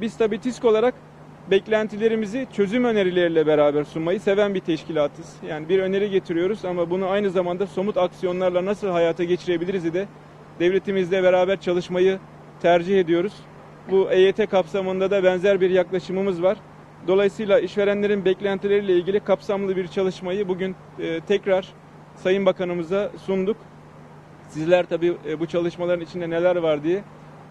Biz tabii TİSK olarak beklentilerimizi çözüm önerileriyle beraber sunmayı seven bir teşkilatız. Yani bir öneri getiriyoruz ama bunu aynı zamanda somut aksiyonlarla nasıl hayata geçirebiliriz de devletimizle beraber çalışmayı tercih ediyoruz. Bu EYT kapsamında da benzer bir yaklaşımımız var. Dolayısıyla işverenlerin beklentileriyle ilgili kapsamlı bir çalışmayı bugün e, tekrar Sayın Bakanımıza sunduk. Sizler tabii e, bu çalışmaların içinde neler var diye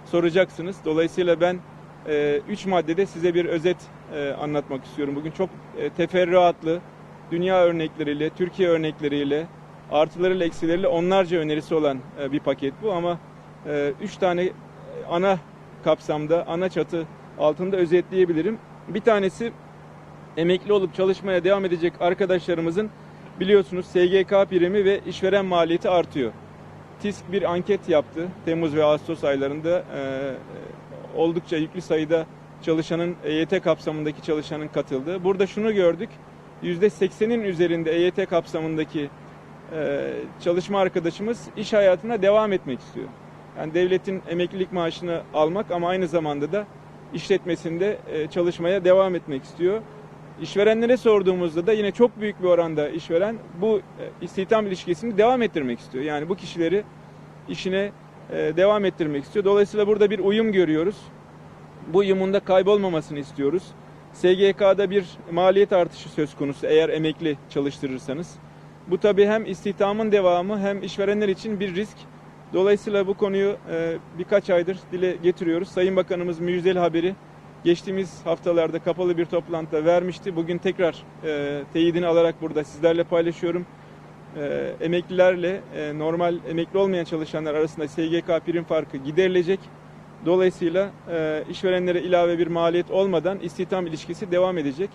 soracaksınız. Dolayısıyla ben e, üç maddede size bir özet e, anlatmak istiyorum. Bugün çok e, teferruatlı, dünya örnekleriyle, Türkiye örnekleriyle, artılarıyla eksileriyle onlarca önerisi olan e, bir paket bu. Ama e, üç tane ana kapsamda, ana çatı altında özetleyebilirim. Bir tanesi emekli olup çalışmaya devam edecek arkadaşlarımızın biliyorsunuz SGK primi ve işveren maliyeti artıyor. TİSK bir anket yaptı. Temmuz ve Ağustos aylarında e, oldukça yüklü sayıda çalışanın EYT kapsamındaki çalışanın katıldığı. Burada şunu gördük. %80'in üzerinde EYT kapsamındaki e, çalışma arkadaşımız iş hayatına devam etmek istiyor. Yani devletin emeklilik maaşını almak ama aynı zamanda da işletmesinde e, çalışmaya devam etmek istiyor. İşverenlere sorduğumuzda da yine çok büyük bir oranda işveren bu e, istihdam ilişkisini devam ettirmek istiyor. Yani bu kişileri işine devam ettirmek istiyor. Dolayısıyla burada bir uyum görüyoruz. Bu uyumun da kaybolmamasını istiyoruz. SGK'da bir maliyet artışı söz konusu eğer emekli çalıştırırsanız. Bu tabii hem istihdamın devamı hem işverenler için bir risk. Dolayısıyla bu konuyu e, birkaç aydır dile getiriyoruz. Sayın Bakanımız müjdeli haberi geçtiğimiz haftalarda kapalı bir toplantıda vermişti. Bugün tekrar e, teyidini alarak burada sizlerle paylaşıyorum. E, emeklilerle e, normal emekli olmayan çalışanlar arasında SGK prim farkı giderilecek. Dolayısıyla e, işverenlere ilave bir maliyet olmadan istihdam ilişkisi devam edecek.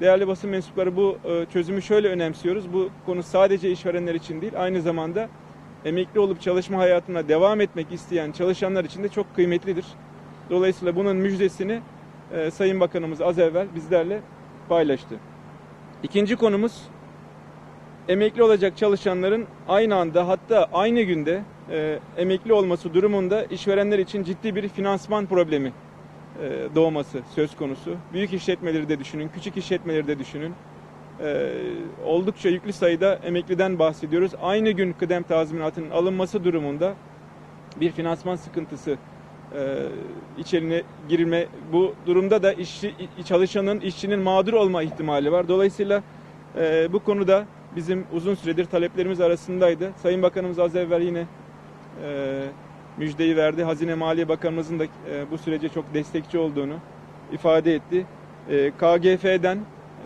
Değerli basın mensupları bu e, çözümü şöyle önemsiyoruz. Bu konu sadece işverenler için değil, aynı zamanda emekli olup çalışma hayatına devam etmek isteyen çalışanlar için de çok kıymetlidir. Dolayısıyla bunun müjdesini e, Sayın Bakanımız az evvel bizlerle paylaştı. İkinci konumuz emekli olacak çalışanların aynı anda hatta aynı günde e, emekli olması durumunda işverenler için ciddi bir finansman problemi e, doğması söz konusu. Büyük işletmeleri de düşünün, küçük işletmeleri de düşünün. E, oldukça yüklü sayıda emekliden bahsediyoruz. Aynı gün kıdem tazminatının alınması durumunda bir finansman sıkıntısı e, içerine girme bu durumda da işçi çalışanın işçinin mağdur olma ihtimali var. Dolayısıyla e, bu konuda bizim uzun süredir taleplerimiz arasındaydı. Sayın Bakanımız az evvel yine e, müjdeyi verdi. Hazine Maliye Bakanımızın da e, bu sürece çok destekçi olduğunu ifade etti. E, KGF'den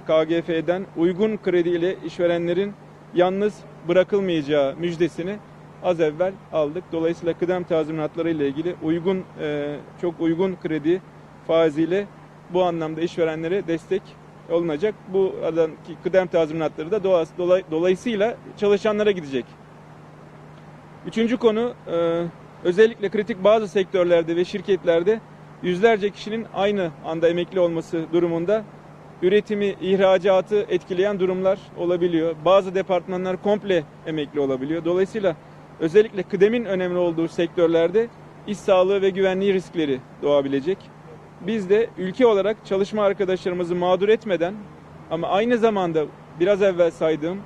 KGF'den uygun kredi ile işverenlerin yalnız bırakılmayacağı müjdesini az evvel aldık. Dolayısıyla kıdem tazminatları ile ilgili uygun e, çok uygun kredi faiziyle bu anlamda işverenlere destek olunacak. Bu alandaki kıdem tazminatları da doğası, dolay, dolayısıyla çalışanlara gidecek. Üçüncü konu e, özellikle kritik bazı sektörlerde ve şirketlerde yüzlerce kişinin aynı anda emekli olması durumunda üretimi, ihracatı etkileyen durumlar olabiliyor. Bazı departmanlar komple emekli olabiliyor. Dolayısıyla özellikle kıdemin önemli olduğu sektörlerde iş sağlığı ve güvenliği riskleri doğabilecek. Biz de ülke olarak çalışma arkadaşlarımızı mağdur etmeden ama aynı zamanda biraz evvel saydığım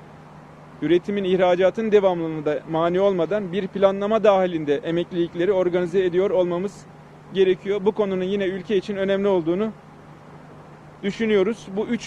üretimin, ihracatın devamlılığına da mani olmadan bir planlama dahilinde emeklilikleri organize ediyor olmamız gerekiyor. Bu konunun yine ülke için önemli olduğunu düşünüyoruz. Bu üç